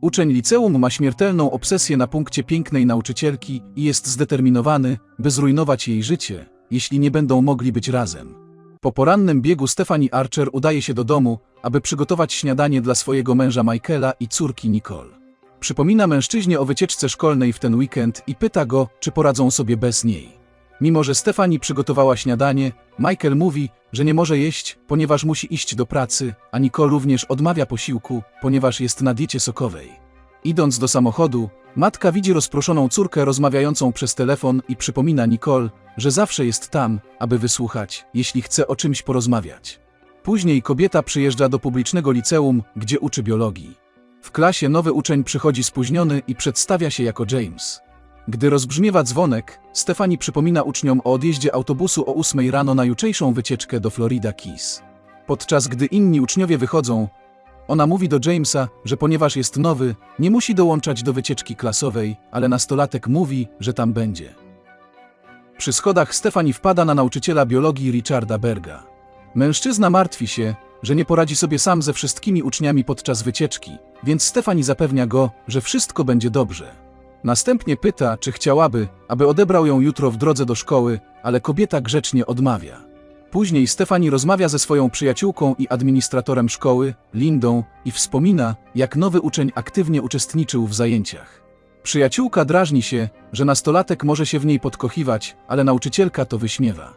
Uczeń liceum ma śmiertelną obsesję na punkcie pięknej nauczycielki i jest zdeterminowany, by zrujnować jej życie, jeśli nie będą mogli być razem. Po porannym biegu Stephanie Archer udaje się do domu, aby przygotować śniadanie dla swojego męża Michaela i córki Nicole. Przypomina mężczyźnie o wycieczce szkolnej w ten weekend i pyta go, czy poradzą sobie bez niej. Mimo, że Stefani przygotowała śniadanie, Michael mówi, że nie może jeść, ponieważ musi iść do pracy, a Nicole również odmawia posiłku, ponieważ jest na diecie sokowej. Idąc do samochodu, matka widzi rozproszoną córkę rozmawiającą przez telefon i przypomina Nicole, że zawsze jest tam, aby wysłuchać, jeśli chce o czymś porozmawiać. Później kobieta przyjeżdża do publicznego liceum, gdzie uczy biologii. W klasie nowy uczeń przychodzi spóźniony i przedstawia się jako James. Gdy rozbrzmiewa dzwonek, Stefani przypomina uczniom o odjeździe autobusu o 8 rano na jutrzejszą wycieczkę do Florida Keys. Podczas gdy inni uczniowie wychodzą, ona mówi do Jamesa, że ponieważ jest nowy, nie musi dołączać do wycieczki klasowej, ale nastolatek mówi, że tam będzie. Przy schodach Stefani wpada na nauczyciela biologii Richarda Berga. Mężczyzna martwi się, że nie poradzi sobie sam ze wszystkimi uczniami podczas wycieczki, więc Stefani zapewnia go, że wszystko będzie dobrze. Następnie pyta, czy chciałaby, aby odebrał ją jutro w drodze do szkoły, ale kobieta grzecznie odmawia. Później Stefani rozmawia ze swoją przyjaciółką i administratorem szkoły, Lindą, i wspomina, jak nowy uczeń aktywnie uczestniczył w zajęciach. Przyjaciółka drażni się, że nastolatek może się w niej podkochiwać, ale nauczycielka to wyśmiewa.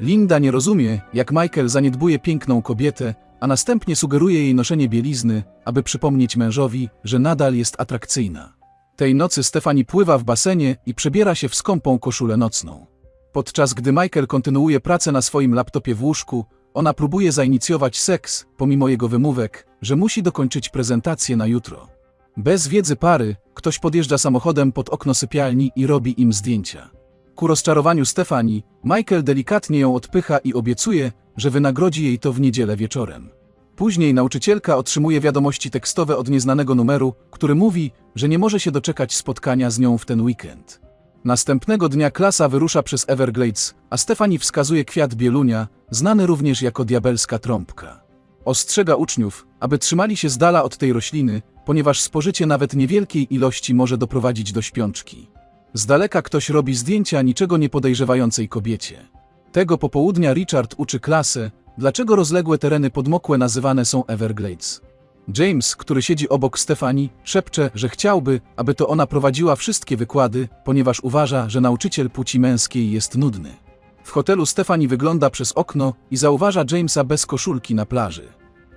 Linda nie rozumie, jak Michael zaniedbuje piękną kobietę, a następnie sugeruje jej noszenie bielizny, aby przypomnieć mężowi, że nadal jest atrakcyjna. Tej nocy Stefani pływa w basenie i przebiera się w skąpą koszulę nocną. Podczas gdy Michael kontynuuje pracę na swoim laptopie w łóżku, ona próbuje zainicjować seks, pomimo jego wymówek, że musi dokończyć prezentację na jutro. Bez wiedzy pary, ktoś podjeżdża samochodem pod okno sypialni i robi im zdjęcia. Ku rozczarowaniu Stefani, Michael delikatnie ją odpycha i obiecuje, że wynagrodzi jej to w niedzielę wieczorem. Później nauczycielka otrzymuje wiadomości tekstowe od nieznanego numeru, który mówi, że nie może się doczekać spotkania z nią w ten weekend. Następnego dnia klasa wyrusza przez Everglades, a Stefani wskazuje kwiat bielunia, znany również jako diabelska trąbka. Ostrzega uczniów, aby trzymali się z dala od tej rośliny, ponieważ spożycie nawet niewielkiej ilości może doprowadzić do śpiączki. Z daleka ktoś robi zdjęcia niczego nie podejrzewającej kobiecie. Tego popołudnia Richard uczy klasę, dlaczego rozległe tereny podmokłe nazywane są Everglades. James, który siedzi obok Stefani, szepcze, że chciałby, aby to ona prowadziła wszystkie wykłady, ponieważ uważa, że nauczyciel płci męskiej jest nudny. W hotelu Stefani wygląda przez okno i zauważa Jamesa bez koszulki na plaży.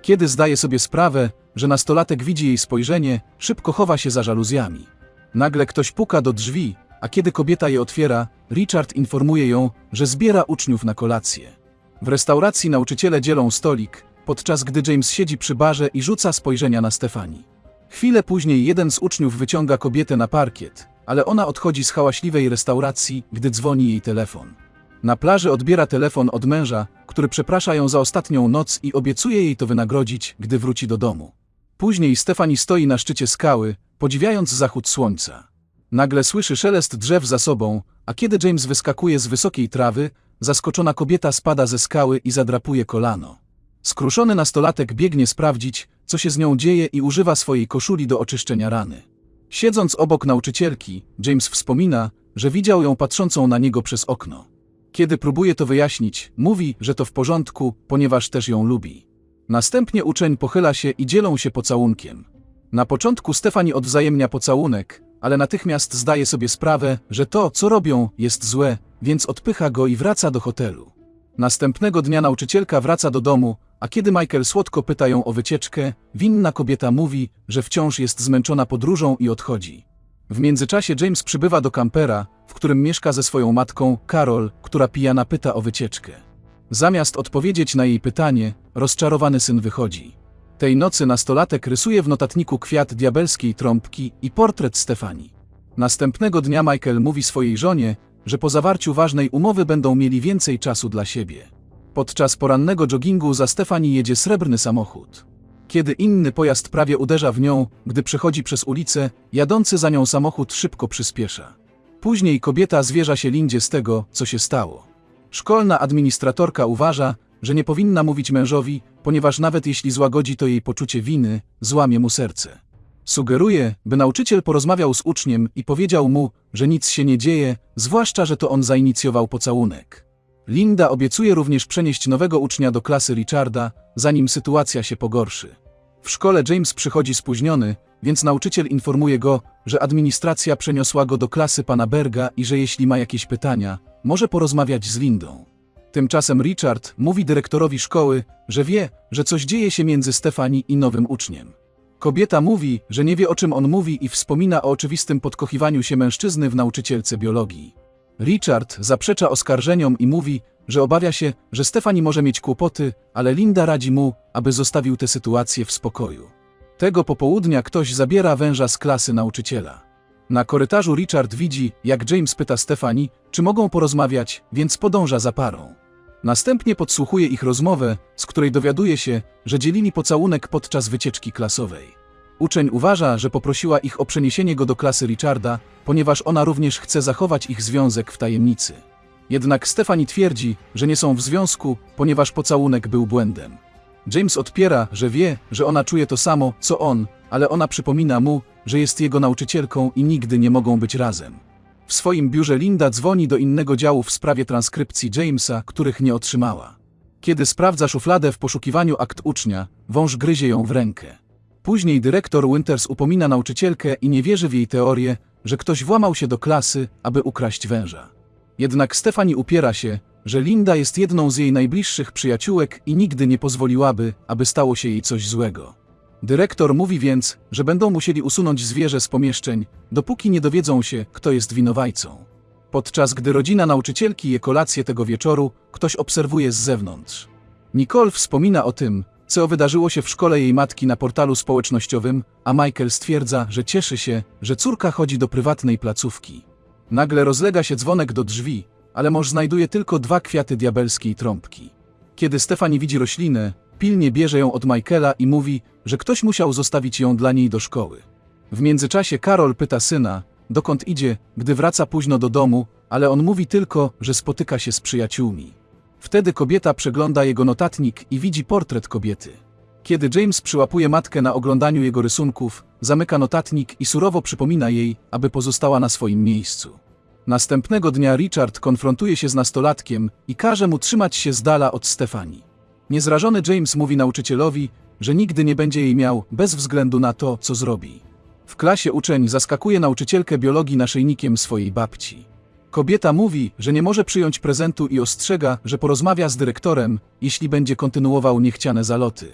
Kiedy zdaje sobie sprawę, że nastolatek widzi jej spojrzenie, szybko chowa się za żaluzjami. Nagle ktoś puka do drzwi, a kiedy kobieta je otwiera, Richard informuje ją, że zbiera uczniów na kolację. W restauracji nauczyciele dzielą stolik, podczas gdy James siedzi przy barze i rzuca spojrzenia na Stefani. Chwilę później jeden z uczniów wyciąga kobietę na parkiet, ale ona odchodzi z hałaśliwej restauracji, gdy dzwoni jej telefon. Na plaży odbiera telefon od męża, który przeprasza ją za ostatnią noc i obiecuje jej to wynagrodzić, gdy wróci do domu. Później Stefani stoi na szczycie skały, podziwiając zachód słońca. Nagle słyszy szelest drzew za sobą, a kiedy James wyskakuje z wysokiej trawy, zaskoczona kobieta spada ze skały i zadrapuje kolano. Skruszony nastolatek biegnie sprawdzić, co się z nią dzieje i używa swojej koszuli do oczyszczenia rany. Siedząc obok nauczycielki, James wspomina, że widział ją patrzącą na niego przez okno. Kiedy próbuje to wyjaśnić, mówi, że to w porządku, ponieważ też ją lubi. Następnie uczeń pochyla się i dzielą się pocałunkiem. Na początku Stefani odwzajemnia pocałunek, ale natychmiast zdaje sobie sprawę, że to, co robią, jest złe, więc odpycha go i wraca do hotelu. Następnego dnia nauczycielka wraca do domu, a kiedy Michael słodko pyta ją o wycieczkę, winna kobieta mówi, że wciąż jest zmęczona podróżą i odchodzi. W międzyczasie James przybywa do kampera, w którym mieszka ze swoją matką, Carol, która pijana pyta o wycieczkę. Zamiast odpowiedzieć na jej pytanie, rozczarowany syn wychodzi. Tej nocy nastolatek rysuje w notatniku kwiat diabelskiej trąbki i portret Stefani. Następnego dnia Michael mówi swojej żonie, że po zawarciu ważnej umowy będą mieli więcej czasu dla siebie. Podczas porannego joggingu za Stefani jedzie srebrny samochód. Kiedy inny pojazd prawie uderza w nią, gdy przechodzi przez ulicę, jadący za nią samochód szybko przyspiesza. Później kobieta zwierza się Lindzie z tego, co się stało. Szkolna administratorka uważa, że nie powinna mówić mężowi, ponieważ nawet jeśli złagodzi to jej poczucie winy, złamie mu serce. Sugeruje, by nauczyciel porozmawiał z uczniem i powiedział mu, że nic się nie dzieje, zwłaszcza, że to on zainicjował pocałunek. Linda obiecuje również przenieść nowego ucznia do klasy Richarda, zanim sytuacja się pogorszy. W szkole James przychodzi spóźniony, więc nauczyciel informuje go, że administracja przeniosła go do klasy pana Berga i że jeśli ma jakieś pytania, może porozmawiać z Lindą. Tymczasem Richard mówi dyrektorowi szkoły, że wie, że coś dzieje się między Stefani i nowym uczniem. Kobieta mówi, że nie wie o czym on mówi i wspomina o oczywistym podkochiwaniu się mężczyzny w nauczycielce biologii. Richard zaprzecza oskarżeniom i mówi, że obawia się, że Stefani może mieć kłopoty, ale Linda radzi mu, aby zostawił tę sytuację w spokoju. Tego popołudnia ktoś zabiera węża z klasy nauczyciela. Na korytarzu Richard widzi, jak James pyta Stefani, czy mogą porozmawiać, więc podąża za parą. Następnie podsłuchuje ich rozmowę, z której dowiaduje się, że dzielili pocałunek podczas wycieczki klasowej. Uczeń uważa, że poprosiła ich o przeniesienie go do klasy Richarda, ponieważ ona również chce zachować ich związek w tajemnicy. Jednak Stefani twierdzi, że nie są w związku, ponieważ pocałunek był błędem. James odpiera, że wie, że ona czuje to samo, co on, ale ona przypomina mu, że jest jego nauczycielką i nigdy nie mogą być razem. W swoim biurze Linda dzwoni do innego działu w sprawie transkrypcji Jamesa, których nie otrzymała. Kiedy sprawdza szufladę w poszukiwaniu akt ucznia, wąż gryzie ją w rękę. Później dyrektor Winters upomina nauczycielkę i nie wierzy w jej teorię, że ktoś włamał się do klasy, aby ukraść węża. Jednak Stefani upiera się, że Linda jest jedną z jej najbliższych przyjaciółek i nigdy nie pozwoliłaby, aby stało się jej coś złego. Dyrektor mówi więc, że będą musieli usunąć zwierzę z pomieszczeń, dopóki nie dowiedzą się, kto jest winowajcą. Podczas gdy rodzina nauczycielki je kolację tego wieczoru, ktoś obserwuje z zewnątrz. Nicole wspomina o tym, co wydarzyło się w szkole jej matki na portalu społecznościowym, a Michael stwierdza, że cieszy się, że córka chodzi do prywatnej placówki. Nagle rozlega się dzwonek do drzwi, ale mąż znajduje tylko dwa kwiaty diabelskiej trąbki. Kiedy Stefani widzi roślinę, pilnie bierze ją od Michaela i mówi, że ktoś musiał zostawić ją dla niej do szkoły. W międzyczasie Karol pyta syna, dokąd idzie, gdy wraca późno do domu, ale on mówi tylko, że spotyka się z przyjaciółmi. Wtedy kobieta przegląda jego notatnik i widzi portret kobiety. Kiedy James przyłapuje matkę na oglądaniu jego rysunków, zamyka notatnik i surowo przypomina jej, aby pozostała na swoim miejscu. Następnego dnia Richard konfrontuje się z nastolatkiem i każe mu trzymać się z dala od Stefani. Niezrażony James mówi nauczycielowi, że nigdy nie będzie jej miał bez względu na to, co zrobi. W klasie uczeń zaskakuje nauczycielkę biologii naszyjnikiem swojej babci. Kobieta mówi, że nie może przyjąć prezentu i ostrzega, że porozmawia z dyrektorem, jeśli będzie kontynuował niechciane zaloty.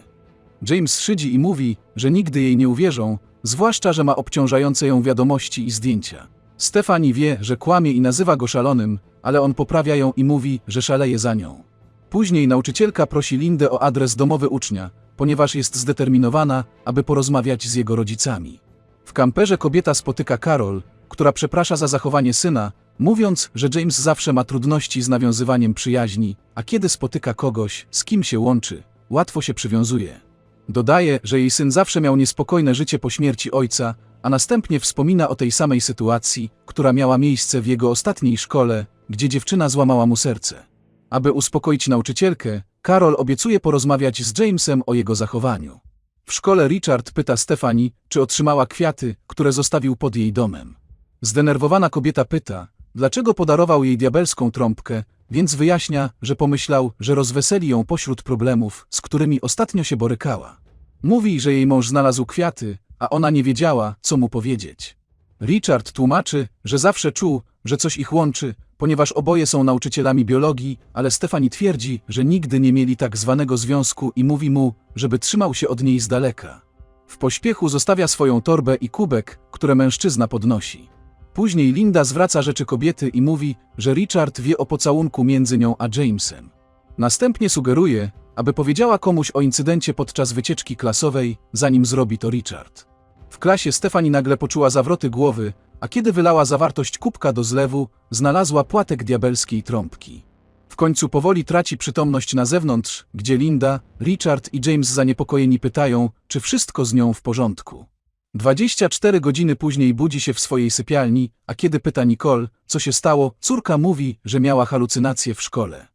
James szydzi i mówi, że nigdy jej nie uwierzą, zwłaszcza, że ma obciążające ją wiadomości i zdjęcia. Stefani wie, że kłamie i nazywa go szalonym, ale on poprawia ją i mówi, że szaleje za nią. Później nauczycielka prosi Lindę o adres domowy ucznia, ponieważ jest zdeterminowana, aby porozmawiać z jego rodzicami. W kamperze kobieta spotyka Carol, która przeprasza za zachowanie syna, mówiąc, że James zawsze ma trudności z nawiązywaniem przyjaźni, a kiedy spotyka kogoś, z kim się łączy, łatwo się przywiązuje. Dodaje, że jej syn zawsze miał niespokojne życie po śmierci ojca, a następnie wspomina o tej samej sytuacji, która miała miejsce w jego ostatniej szkole, gdzie dziewczyna złamała mu serce. Aby uspokoić nauczycielkę, Karol obiecuje porozmawiać z Jamesem o jego zachowaniu. W szkole Richard pyta Stefani, czy otrzymała kwiaty, które zostawił pod jej domem. Zdenerwowana kobieta pyta, dlaczego podarował jej diabelską trąbkę, więc wyjaśnia, że pomyślał, że rozweseli ją pośród problemów, z którymi ostatnio się borykała. Mówi, że jej mąż znalazł kwiaty, a ona nie wiedziała, co mu powiedzieć. Richard tłumaczy, że zawsze czuł, że coś ich łączy, ponieważ oboje są nauczycielami biologii, ale Stefani twierdzi, że nigdy nie mieli tak zwanego związku i mówi mu, żeby trzymał się od niej z daleka. W pośpiechu zostawia swoją torbę i kubek, które mężczyzna podnosi. Później Linda zwraca rzeczy kobiety i mówi, że Richard wie o pocałunku między nią a Jamesem. Następnie sugeruje, aby powiedziała komuś o incydencie podczas wycieczki klasowej, zanim zrobi to Richard. W klasie Stefani nagle poczuła zawroty głowy, a kiedy wylała zawartość kubka do zlewu, znalazła płatek diabelskiej trąbki. W końcu powoli traci przytomność na zewnątrz, gdzie Linda, Richard i James zaniepokojeni pytają, czy wszystko z nią w porządku. 24 godziny później budzi się w swojej sypialni, a kiedy pyta Nicole, co się stało, córka mówi, że miała halucynacje w szkole.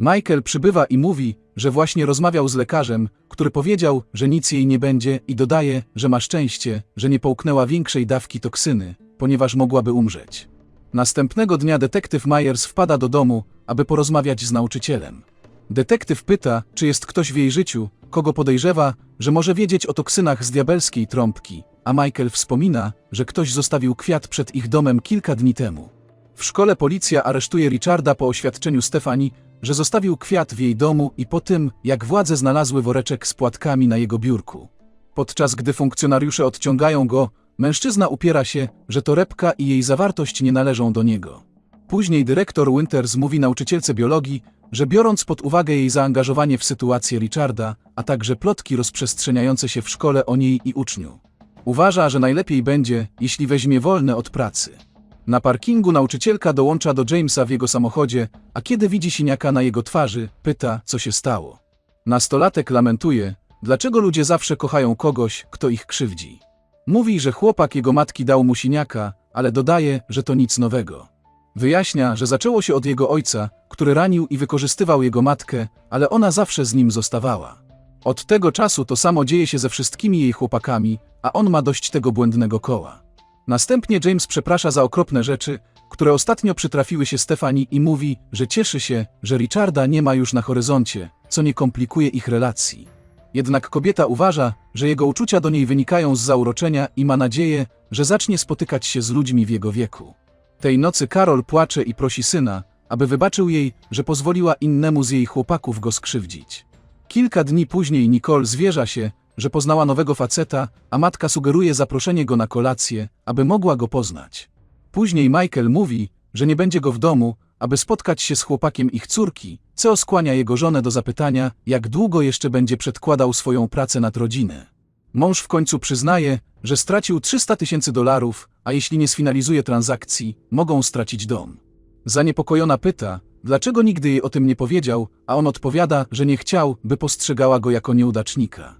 Michael przybywa i mówi, że właśnie rozmawiał z lekarzem, który powiedział, że nic jej nie będzie i dodaje, że ma szczęście, że nie połknęła większej dawki toksyny, ponieważ mogłaby umrzeć. Następnego dnia detektyw Myers wpada do domu, aby porozmawiać z nauczycielem. Detektyw pyta, czy jest ktoś w jej życiu, kogo podejrzewa, że może wiedzieć o toksynach z diabelskiej trąbki, a Michael wspomina, że ktoś zostawił kwiat przed ich domem kilka dni temu. W szkole policja aresztuje Richarda po oświadczeniu Stefani, że zostawił kwiat w jej domu i po tym, jak władze znalazły woreczek z płatkami na jego biurku. Podczas gdy funkcjonariusze odciągają go, mężczyzna upiera się, że torebka i jej zawartość nie należą do niego. Później dyrektor Winters mówi nauczycielce biologii, że biorąc pod uwagę jej zaangażowanie w sytuację Richarda, a także plotki rozprzestrzeniające się w szkole o niej i uczniu, uważa, że najlepiej będzie, jeśli weźmie wolne od pracy. Na parkingu nauczycielka dołącza do Jamesa w jego samochodzie, a kiedy widzi siniaka na jego twarzy, pyta, co się stało. Nastolatek lamentuje, dlaczego ludzie zawsze kochają kogoś, kto ich krzywdzi. Mówi, że chłopak jego matki dał mu siniaka, ale dodaje, że to nic nowego. Wyjaśnia, że zaczęło się od jego ojca, który ranił i wykorzystywał jego matkę, ale ona zawsze z nim zostawała. Od tego czasu to samo dzieje się ze wszystkimi jej chłopakami, a on ma dość tego błędnego koła. Następnie James przeprasza za okropne rzeczy, które ostatnio przytrafiły się Stefani i mówi, że cieszy się, że Richarda nie ma już na horyzoncie, co nie komplikuje ich relacji. Jednak kobieta uważa, że jego uczucia do niej wynikają z zauroczenia i ma nadzieję, że zacznie spotykać się z ludźmi w jego wieku. Tej nocy Karol płacze i prosi syna, aby wybaczył jej, że pozwoliła innemu z jej chłopaków go skrzywdzić. Kilka dni później Nicole zwierza się, że poznała nowego faceta, a matka sugeruje zaproszenie go na kolację, aby mogła go poznać. Później Michael mówi, że nie będzie go w domu, aby spotkać się z chłopakiem ich córki, co skłania jego żonę do zapytania, jak długo jeszcze będzie przedkładał swoją pracę nad rodzinę. Mąż w końcu przyznaje, że stracił 300 tysięcy dolarów, a jeśli nie sfinalizuje transakcji, mogą stracić dom. Zaniepokojona pyta, dlaczego nigdy jej o tym nie powiedział, a on odpowiada, że nie chciał, by postrzegała go jako nieudacznika.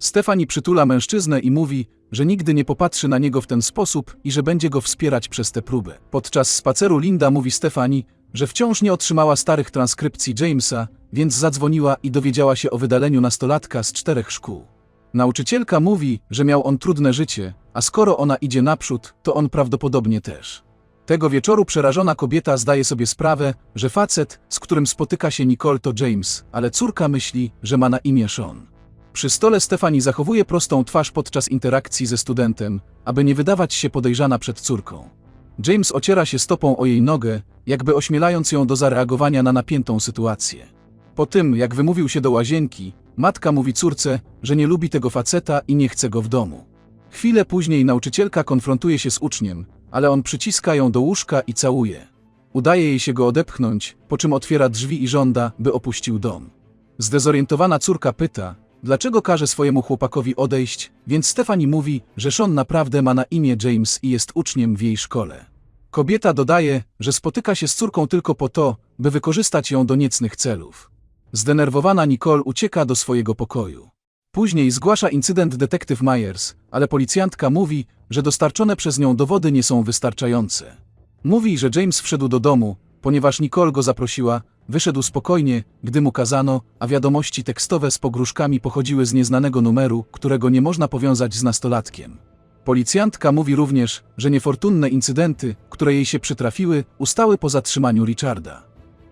Stefani przytula mężczyznę i mówi, że nigdy nie popatrzy na niego w ten sposób i że będzie go wspierać przez tę próbę. Podczas spaceru Linda mówi Stefani, że wciąż nie otrzymała starych transkrypcji Jamesa, więc zadzwoniła i dowiedziała się o wydaleniu nastolatka z czterech szkół. Nauczycielka mówi, że miał on trudne życie, a skoro ona idzie naprzód, to on prawdopodobnie też. Tego wieczoru przerażona kobieta zdaje sobie sprawę, że facet, z którym spotyka się Nicole to James, ale córka myśli, że ma na imię Sean. Przy stole Stefani zachowuje prostą twarz podczas interakcji ze studentem, aby nie wydawać się podejrzana przed córką. James ociera się stopą o jej nogę, jakby ośmielając ją do zareagowania na napiętą sytuację. Po tym, jak wymówił się do łazienki, matka mówi córce, że nie lubi tego faceta i nie chce go w domu. Chwilę później nauczycielka konfrontuje się z uczniem, ale on przyciska ją do łóżka i całuje. Udaje jej się go odepchnąć, po czym otwiera drzwi i żąda, by opuścił dom. Zdezorientowana córka pyta, dlaczego każe swojemu chłopakowi odejść, więc Stefani mówi, że Sean naprawdę ma na imię James i jest uczniem w jej szkole. Kobieta dodaje, że spotyka się z córką tylko po to, by wykorzystać ją do niecnych celów. Zdenerwowana Nicole ucieka do swojego pokoju. Później zgłasza incydent detektyw Myers, ale policjantka mówi, że dostarczone przez nią dowody nie są wystarczające. Mówi, że James wszedł do domu, ponieważ Nicole go zaprosiła, wyszedł spokojnie, gdy mu kazano, a wiadomości tekstowe z pogróżkami pochodziły z nieznanego numeru, którego nie można powiązać z nastolatkiem. Policjantka mówi również, że niefortunne incydenty, które jej się przytrafiły, ustały po zatrzymaniu Richarda.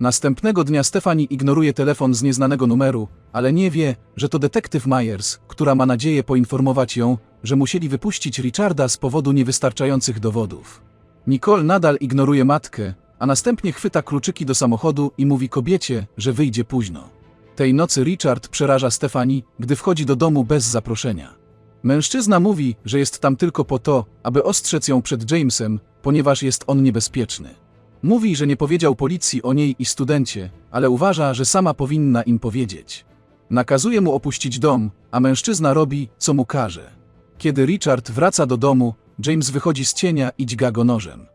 Następnego dnia Stefani ignoruje telefon z nieznanego numeru, ale nie wie, że to detektyw Myers, która ma nadzieję poinformować ją, że musieli wypuścić Richarda z powodu niewystarczających dowodów. Nicole nadal ignoruje matkę, a następnie chwyta kluczyki do samochodu i mówi kobiecie, że wyjdzie późno. Tej nocy Richard przeraża Stefani, gdy wchodzi do domu bez zaproszenia. Mężczyzna mówi, że jest tam tylko po to, aby ostrzec ją przed Jamesem, ponieważ jest on niebezpieczny. Mówi, że nie powiedział policji o niej i studencie, ale uważa, że sama powinna im powiedzieć. Nakazuje mu opuścić dom, a mężczyzna robi, co mu każe. Kiedy Richard wraca do domu, James wychodzi z cienia i dźga go nożem.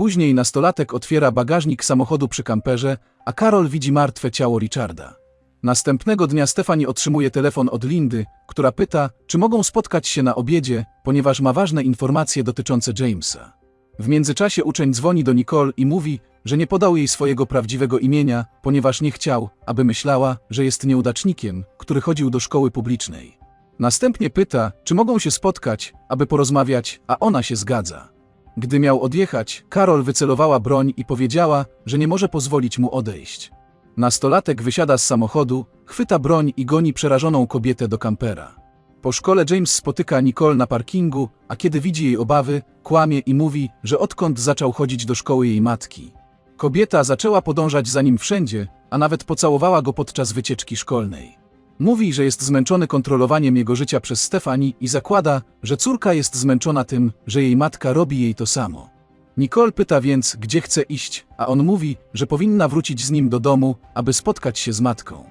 Później nastolatek otwiera bagażnik samochodu przy kamperze, a Karol widzi martwe ciało Richarda. Następnego dnia Stefani otrzymuje telefon od Lindy, która pyta, czy mogą spotkać się na obiedzie, ponieważ ma ważne informacje dotyczące Jamesa. W międzyczasie uczeń dzwoni do Nicole i mówi, że nie podał jej swojego prawdziwego imienia, ponieważ nie chciał, aby myślała, że jest nieudacznikiem, który chodził do szkoły publicznej. Następnie pyta, czy mogą się spotkać, aby porozmawiać, a ona się zgadza. Gdy miał odjechać, Karol wycelowała broń i powiedziała, że nie może pozwolić mu odejść. Nastolatek wysiada z samochodu, chwyta broń i goni przerażoną kobietę do kampera. Po szkole James spotyka Nicole na parkingu, a kiedy widzi jej obawy, kłamie i mówi, że odkąd zaczął chodzić do szkoły jej matki. Kobieta zaczęła podążać za nim wszędzie, a nawet pocałowała go podczas wycieczki szkolnej. Mówi, że jest zmęczony kontrolowaniem jego życia przez Stefani i zakłada, że córka jest zmęczona tym, że jej matka robi jej to samo. Nicole pyta więc, gdzie chce iść, a on mówi, że powinna wrócić z nim do domu, aby spotkać się z matką.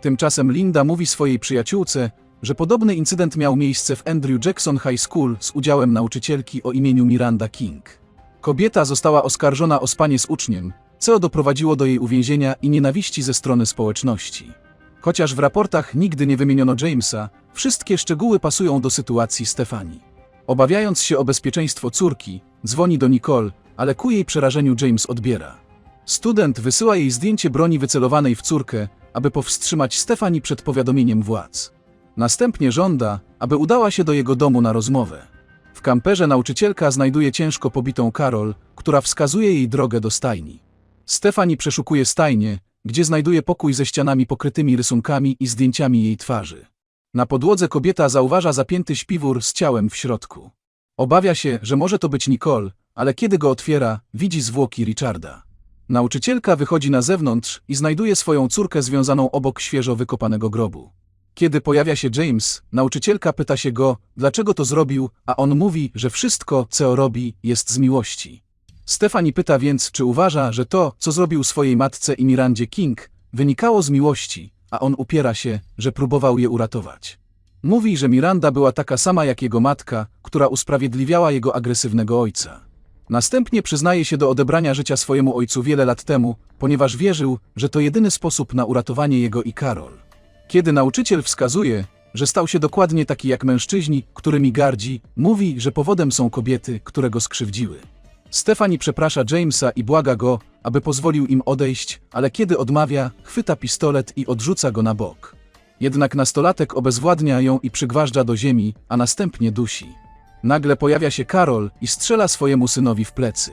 Tymczasem Linda mówi swojej przyjaciółce, że podobny incydent miał miejsce w Andrew Jackson High School z udziałem nauczycielki o imieniu Miranda King. Kobieta została oskarżona o spanie z uczniem, co doprowadziło do jej uwięzienia i nienawiści ze strony społeczności. Chociaż w raportach nigdy nie wymieniono Jamesa, wszystkie szczegóły pasują do sytuacji Stefani. Obawiając się o bezpieczeństwo córki, dzwoni do Nicole, ale ku jej przerażeniu James odbiera. Student wysyła jej zdjęcie broni wycelowanej w córkę, aby powstrzymać Stefani przed powiadomieniem władz. Następnie żąda, aby udała się do jego domu na rozmowę. W kamperze nauczycielka znajduje ciężko pobitą Karol, która wskazuje jej drogę do stajni. Stefani przeszukuje stajnię, gdzie znajduje pokój ze ścianami pokrytymi rysunkami i zdjęciami jej twarzy. Na podłodze kobieta zauważa zapięty śpiwór z ciałem w środku. Obawia się, że może to być Nicole, ale kiedy go otwiera, widzi zwłoki Richarda. Nauczycielka wychodzi na zewnątrz i znajduje swoją córkę związaną obok świeżo wykopanego grobu. Kiedy pojawia się James, nauczycielka pyta się go, dlaczego to zrobił, a on mówi, że wszystko, co robi, jest z miłości. Stefani pyta więc, czy uważa, że to, co zrobił swojej matce i Mirandzie King, wynikało z miłości, a on upiera się, że próbował je uratować. Mówi, że Miranda była taka sama jak jego matka, która usprawiedliwiała jego agresywnego ojca. Następnie przyznaje się do odebrania życia swojemu ojcu wiele lat temu, ponieważ wierzył, że to jedyny sposób na uratowanie jego i Karol. Kiedy nauczyciel wskazuje, że stał się dokładnie taki jak mężczyźni, którymi gardzi, mówi, że powodem są kobiety, które go skrzywdziły. Stefani przeprasza Jamesa i błaga go, aby pozwolił im odejść, ale kiedy odmawia, chwyta pistolet i odrzuca go na bok. Jednak nastolatek obezwładnia ją i przygważdża do ziemi, a następnie dusi. Nagle pojawia się Karol i strzela swojemu synowi w plecy.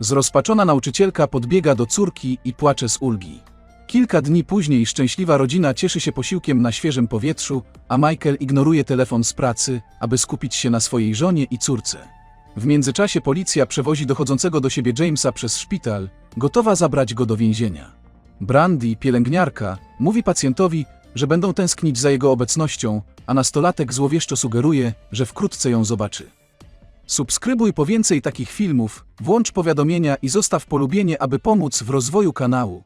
Zrozpaczona nauczycielka podbiega do córki i płacze z ulgi. Kilka dni później szczęśliwa rodzina cieszy się posiłkiem na świeżym powietrzu, a Michael ignoruje telefon z pracy, aby skupić się na swojej żonie i córce. W międzyczasie policja przewozi dochodzącego do siebie Jamesa przez szpital, gotowa zabrać go do więzienia. Brandy, pielęgniarka, mówi pacjentowi, że będą tęsknić za jego obecnością, a nastolatek złowieszczo sugeruje, że wkrótce ją zobaczy. Subskrybuj po więcej takich filmów, włącz powiadomienia i zostaw polubienie, aby pomóc w rozwoju kanału.